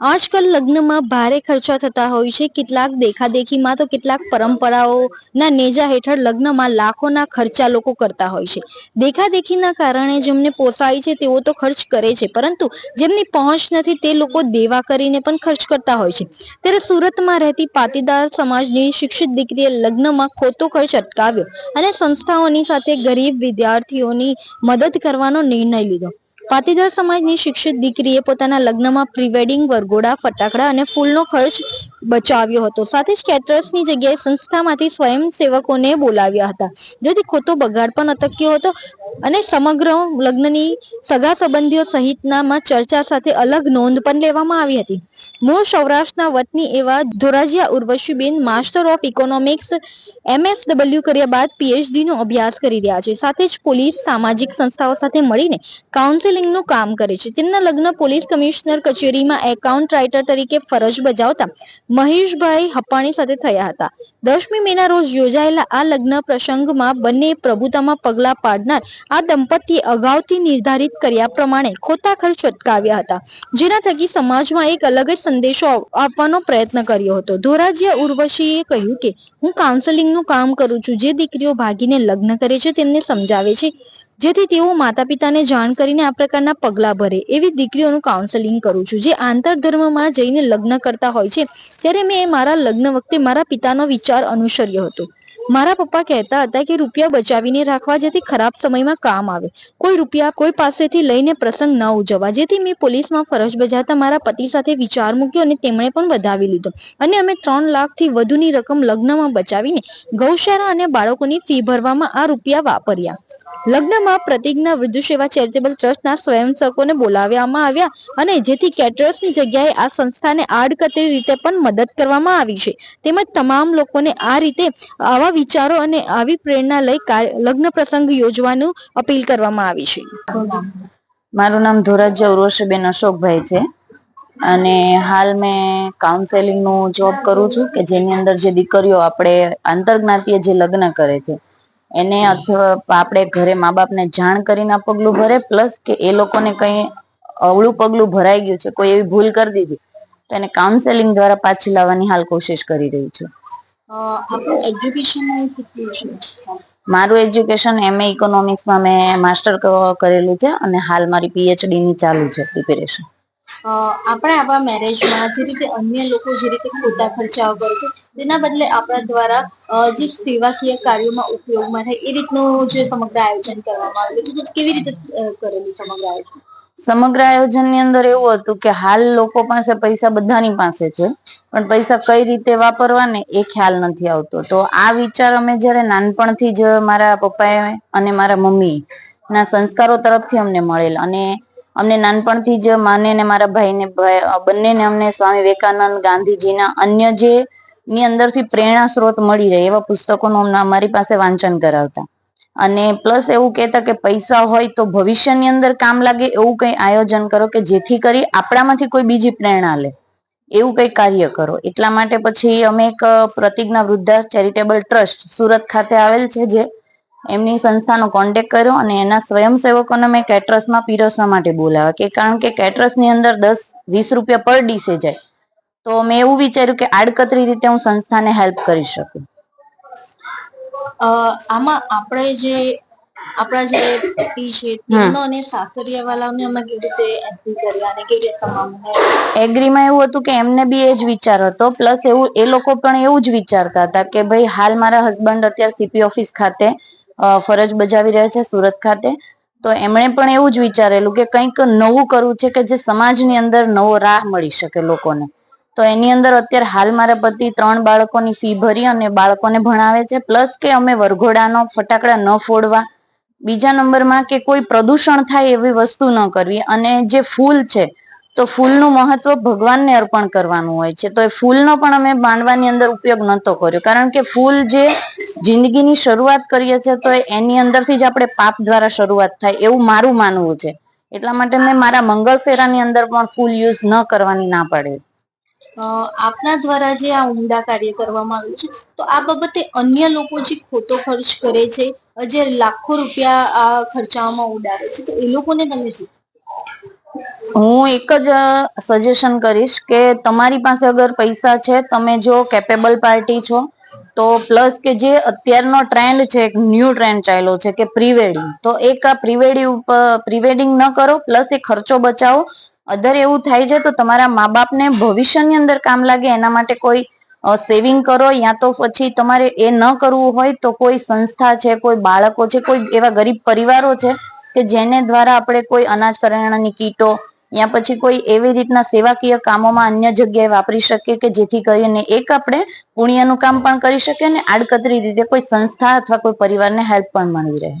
આજકાલ લગ્નમાં ભારે ખર્ચા થતા હોય છે. કેટલાક દેખાદેખીમાં તો કેટલાક પરંપરાઓના નેજા હેઠળ લગ્નમાં લાખોના ખર્ચા લોકો કરતા હોય છે. દેખાદેખીના કારણે જેમને પોસાય છે તેઓ તો ખર્ચ કરે છે. પરંતુ જેમની પહોંચ નથી તે લોકો દેવા કરીને પણ ખર્ચ કરતા હોય છે. ત્યારે સુરતમાં રહેતી પાટીદાર સમાજની શિક્ષિત દીકરીએ લગ્નમાં ખોટો ખર્ચ અટકાવ્યો અને સંસ્થાઓની સાથે ગરીબ વિદ્યાર્થીઓની મદદ કરવાનો નિર્ણય લીધો. પાટીદાર સમાજની શિક્ષિત દીકરીએ પોતાના લગ્નમાં પ્રીવેડિંગ વરઘોડા, ફટાકડા અને ફૂલનો ખર્ચ બચાવ્યો હતો. સાથે જ કેટરર્સની જગ્યાએ સંસ્થામાંથી સ્વયંસેવકોને બોલાવ્યા હતા. જેથી ખોટો બગાડ પણ અટક્યો હતો અને સમગ્ર લગ્નની સગા સંબંધીઓ સહિતનામાં ચર્ચા સાથે અલગ નોંધ પણ લેવામાં આવી હતી. મૂળ સૌરાષ્ટ્રના વતની એવા Dhorajiya Urvashiben, master of economics, MSW કર્યા બાદ પીએચડી નો અભ્યાસ કરી રહ્યા છે. સાથે જ પોલીસ, સામાજિક સંસ્થાઓ સાથે મળીને કાઉન્સેલિંગનું કામ કરે છે. તેમના લગ્ન પોલીસ કમિશનર કચેરીમાં એકાઉન્ટ રાઇટર તરીકે ફરજ બજાવતા મહેશભાઈ હપ્પાણી સાથે થયા હતા. દસમી મેના રોજ યોજાયેલા આ લગ્ન પ્રસંગમાં બંને પ્રભુતામાં પગલા પાડનાર આ દંપતીએ અગાઉથી નિર્ધારિત કર્યા પ્રમાણે ખોટા ખર્ચ અટકાવ્યા હતા. જેના થકી સમાજમાં એક અલગ જ સંદેશો આપવાનો પ્રયત્ન કર્યો હતો. ધોરાજીયા ઉર્વશીએ કહ્યું કે, હું કાઉન્સેલિંગનું કામ કરું છું. જે દીકરીઓ ભાગીને લગ્ન કરે છે તેમને સમજાવે છે. જેથી તેઓ માતા પિતાને જાણ કરીને આ પ્રકારના પગલા ભરે. એવી દીકરીઓનું કાઉન્સેલિંગ કરું છું. જે આંતરધર્મમાં જઈને લગ્ન કરતા હોય છે, ત્યારે મેં મારા લગ્ન વખતે મારા પિતાનો વિચાર અનુસર્યો હતો. મારા પપ્પા કહેતા હતા કે રૂપિયા બચાવીને રાખવા જેથી ખરાબ સમયમાં કામ આવે. કોઈ રૂપિયા કોઈ પાસેથી લઈને પ્રસંગ ન ઉજવવા. જેથી મેં પોલીસમાં ફરજ બજાવતા મારા પતિ સાથે વિચાર મૂક્યો અને તેમણે પણ વધાવી લીધો. અને અમે ત્રણ લાખથી વધુની રકમ લગ્નમાં બચાવીને ગૌશાળા અને બાળકોની ફી ભરવામાં આ રૂપિયા વાપર્યા. લગ્નમાં પ્રતિજ્ઞા વૃદ્ધ સેવા ચેરિટેબલ ટ્રસ્ટના સ્વયંસેવકોને બોલાવવામાં આવ્યા અને જેથી કેટરર્સની જગ્યાએ આ સંસ્થાને આડકતરી રીતે પણ મદદ કરવામાં આવી છે. તેમજ તમામ લોકોને આ રીતે આવા વિચારો અને આવી પ્રેરણા લઈ લગ્ન પ્રસંગ યોજવાનું અપીલ કરવામાં આવી છે. મારું નામ ધોરાજીયા ઉર્વશીબેન અશોકભાઈ છે. અને હાલ મેં કાઉન્સેલિંગનું જોબ કરું છું કે જેની અંદર જે દીકરીઓ આપણે આંતરજ્ઞાતીય જે લગ્ન કરે છે એને અથવા આપણે ઘરે મા બાપને જાણ કરીને આ પગલું ભરે પ્લસ કે એ લોકોને કઈ અવળું પગલું ભરાઈ ગયું છે કોઈ એવી ભૂલ કરી દીધી તો એને કાઉન્સેલિંગ દ્વારા પાછી લાવવાની હાલ કોશિશ કરી રહી છે. મારું એજ્યુકેશન એમએ ઇકોનોમિક્સમાં મેં માસ્ટર કરેલું છે અને હાલ મારી પીએચડી ની ચાલુ છે પ્રિપેરેશન આપણે આપણા મેરેજમાં જે રીતે અન્ય લોકો જે રીતે ખોટા ખર્ચાઓ કરે છે, તેના બદલે આપણા દ્વારા જે સેવાકીય કાર્યોમાં ઉપયોગમાં થાય, એ રીતનું જે સમગ્ર આયોજન કરવામાં આવેલું છે કેવી રીતે કરેલું સમગ્ર આયોજન? સમગ્ર આયોજનની અંદર એવું હતું કે હાલ લોકો પાસે પૈસા બધાની પાસે છે, પણ પૈસા કઈ રીતે વાપરવા ને એ ખ્યાલ નથી આવતો. તો આ વિચાર અમે જયારે નાનપણથી જ મારા પપ્પાએ અને મારા મમ્મી ના સંસ્કારો તરફથી અમને મળેલ અને અમને નાનપણથી જ માને ને મારા ભાઈને બંનેને અમને સ્વામી વિવેકાનંદ ગાંધીજીના અન્ય જે ની અંદરથી પ્રેરણા સ્ત્રોત મળી રહે એવા પુસ્તકોનું અમારી પાસે વાંચન કરાવતા. અને પ્લસ એવું કહેતા કે પૈસા હોય તો ભવિષ્યની અંદર કામ લાગે એવું કઈ આયોજન કરો કે જેથી કરી આપણામાંથી કોઈ બીજી પ્રેરણા લે. એવું કઈ કાર્ય કરો. એટલા માટે પછી અમે એક પ્રતિજ્ઞા વૃદ્ધા ચેરિટેબલ ટ્રસ્ટ સુરત ખાતે આવેલ છે જે એમની સંસ્થાનો કોન્ટેક કર્યો અને એના સ્વયંસેવકોને મેં કેટરસમાં પીરસવા માટે બોલાવ્યા કે કારણ કે કેટરસની અંદર દસ વીસ રૂપિયા પર ડીસે જાય. તો મેં એવું વિચાર્યું કે આડકતરી રીતે હું સંસ્થાને હેલ્પ કરી શકું. આમાં આપણે જે આપણા જે પતિ છે તેમનો અને સાસરિયા વાળાને અમે કેવી રીતે એન્ટ્રી કર્યા અને કેવી રીતે તમામને એગ્રીમાં એવું હતું કે એમને બી એ જ વિચાર હતો પ્લસ એવું એ લોકો પણ એવું જ વિચારતા હતા કે ભાઈ હાલ મારા હસબન્ડ અત્યારે સીપી ઓફિસ ખાતે ફરજ બજાવી રહ્યા છે સુરત ખાતે. તો એમણે પણ એવું જ વિચારેલું કે કંઈક નવું કરવું છે કે જે સમાજની અંદર નવો રાહ મળી શકે લોકોને. તો એની અંદર અત્યારે હાલ મારા પતિ ત્રણ બાળકોની ફી ભરી અને બાળકોને ભણાવે છે. પ્લસ કે અમે વરઘોડાનો ફટાકડા ન ફોડવા. બીજા નંબરમાં કે કોઈ પ્રદૂષણ થાય એવી વસ્તુ ન કરવી. અને જે ફૂલ છે, તો ફૂલનું મહત્વ ભગવાનને અર્પણ કરવાનું હોય છે. તો એ ફૂલનો પણ અમે માંડવાની અંદર ઉપયોગ નહોતો કર્યો. કારણ કે ફૂલ જે જિંદગીની શરૂઆત કરીએ છીએ તો એની અંદરથી જ આપણે પાપ દ્વારા શરૂઆત થાય એવું મારું માનવું છે. એટલા માટે મેં મારા મંગળ ફેરાની અંદર પણ ફૂલ યુઝ ન કરવાની ના પાડે. આપના દ્વારા જે આ ઉમદા કાર્ય કરવામાં આવ્યું છે તો આ બાબતે અન્ય લોકો જે ખોટો ખર્ચ કરે છે જે લાખો રૂપિયા આ ખર્ચાઓમાં ઉડાવે છે તો એ લોકોને તમે શું? હું એક જ સજેશન કરીશ કે તમારી પાસે અગર પૈસા છે તમે જો કેપેબલ પાર્ટી છો તો પ્લસ કે જે અત્યારનો ટ્રેન્ડ છે, એક ન્યૂ ટ્રેન્ડ ચાલ્યો છે કે પ્રીવેડિંગ તો એક આ પ્રીવેડિંગ પ્રીવેડિંગ ન કરો પ્લસ એ ખર્ચો બચાવો. અધર એવું થાય છે, તો તમારા મા બાપને ભવિષ્યની અંદર કામ લાગે, એના માટે કોઈ સેવિંગ કરો યા તો પછી તમારે એ ન કરવું હોય તો કોઈ સંસ્થા છે, કોઈ બાળકો છે, કોઈ એવા ગરીબ પરિવારો છે કે જેને દ્વારા આપણે કોઈ અનાજ કરિયાણાની કીટો યા પછી કોઈ એવી રીતના સેવાકીય કામોમાં અન્ય જગ્યાએ વાપરી શકીએ કે જેથી કરીને એક આપણે પુણ્યનું કામ પણ કરી શકીએ અને આડકતરી રીતે કોઈ સંસ્થા અથવા કોઈ પરિવારને હેલ્પ પણ મળી રહે.